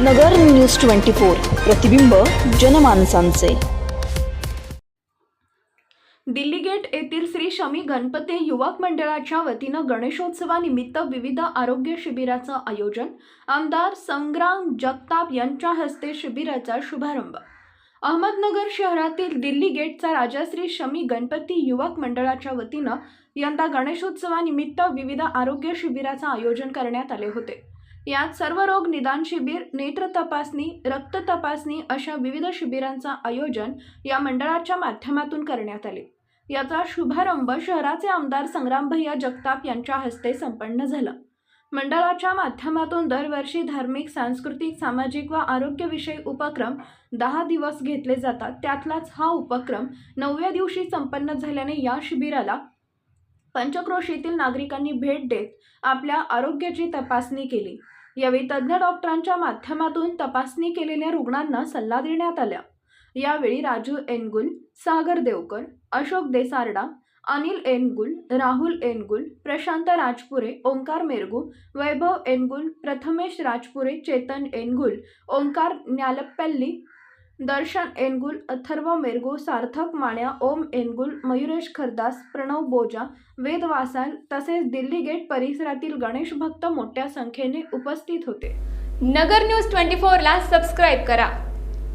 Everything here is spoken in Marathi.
नगर न्यूज ट्वेंटी फोर प्रतिबिंब जनमानसांचे. दिल्ली गेट येथील श्री शमी गणपती युवक मंडळाच्या वतीनं गणेशोत्सवानिमित्त विविध आरोग्य शिबिराचं आयोजन आमदार संग्राम जगताप यांच्या हस्ते शिबिराचा शुभारंभ. अहमदनगर शहरातील दिल्ली गेटचा राजाश्री शमी गणपती युवक मंडळाच्या वतीनं यंदा गणेशोत्सवानिमित्त विविध आरोग्य शिबिराचं आयोजन करण्यात आले होते. यात सर्व रोग निदान शिबिर नेत्र तपासणी रक्त तपासणी अशा विविध शिबिरांचं आयोजन या मंडळाच्या माध्यमातून करण्यात आले. याचा शुभारंभ शहराचे आमदार संग्रामभैया जगताप यांच्या हस्ते संपन्न झाला. मंडळाच्या माध्यमातून दरवर्षी धार्मिक सांस्कृतिक सामाजिक व आरोग्यविषयक उपक्रम दहा दिवस घेतले जातात. त्यातलाच हा उपक्रम नवव्या दिवशी संपन्न झाल्याने या शिबिराला पंचक्रोशीतील नागरिकांनी भेट देत आपल्या आरोग्याची तपासणी केली. यावेळी तज्ज्ञ डॉक्टरांच्या माध्यमातून तपासणी केलेल्या रुग्णांना सल्ला देण्यात आला. यावेळी राजू एनगुल सागर देवकर अशोक देसारडा अनिल एनगुल राहुल एनगुल प्रशांत राजपुरे ओंकार मेरगू वैभव एनगुल प्रथमेश राजपुरे चेतन एनगुल ओंकार न्यालप्पल्ली दर्शन एनगुल अथर्व मेरगू सार्थक माण्या ओम एनगुल मयुरेश खरदास प्रणव बोजा वेद वासाल तसेच दिल्ली गेट परिसरातील गणेश भक्त मोठ्या संख्येने उपस्थित होते. नगर न्यूज ट्वेंटी फोरला सबस्क्राईब करा.